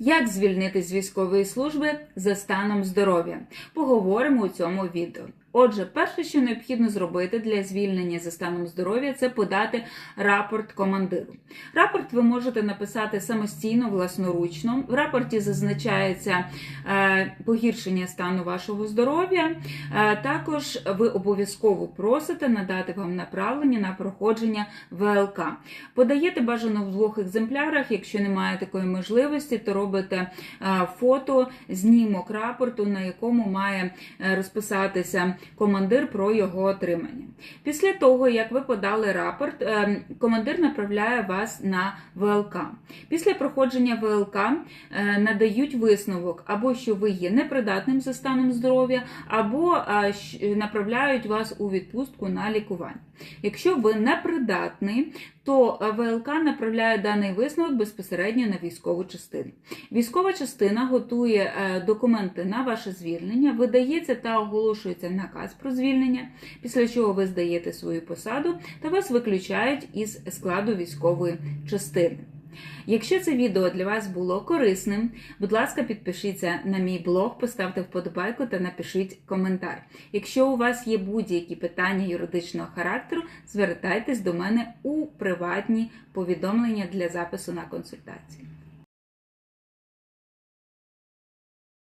Як звільнити з військової служби за станом здоров'я? Поговоримо у цьому відео. Отже, перше, що необхідно зробити для звільнення за станом здоров'я, це подати рапорт командиру. Рапорт ви можете написати самостійно, власноручно. В рапорті зазначається е, погіршення стану вашого здоров'я. Е, також ви обов'язково просите надати вам направлення на проходження ВЛК. Подаєте бажано в двох екземплярах. Якщо немає такої можливості, то робите е, фото, знімок рапорту, на якому має розписатися командир про його отримання. Після того, як ви подали рапорт, е, командир направляє вас на ВЛК. Після проходження ВЛК е, надають висновок або що ви є непридатним за станом здоров'я, або е, направляють вас у відпустку на лікування. Якщо ви непридатний, то е, ВЛК направляє даний висновок безпосередньо на військову частину. Військова частина готує е, документи на ваше звільнення, видається та оголошується наказ про звільнення, після чого ви здаєте свою посаду та вас виключають із складу військової частини. Якщо це відео для вас було корисним, будь ласка, підпишіться на мій блог, поставте вподобайку та напишіть коментар. Якщо у вас є будь-які питання юридичного характеру, звертайтесь до мене у приватні повідомлення для запису на консультацію.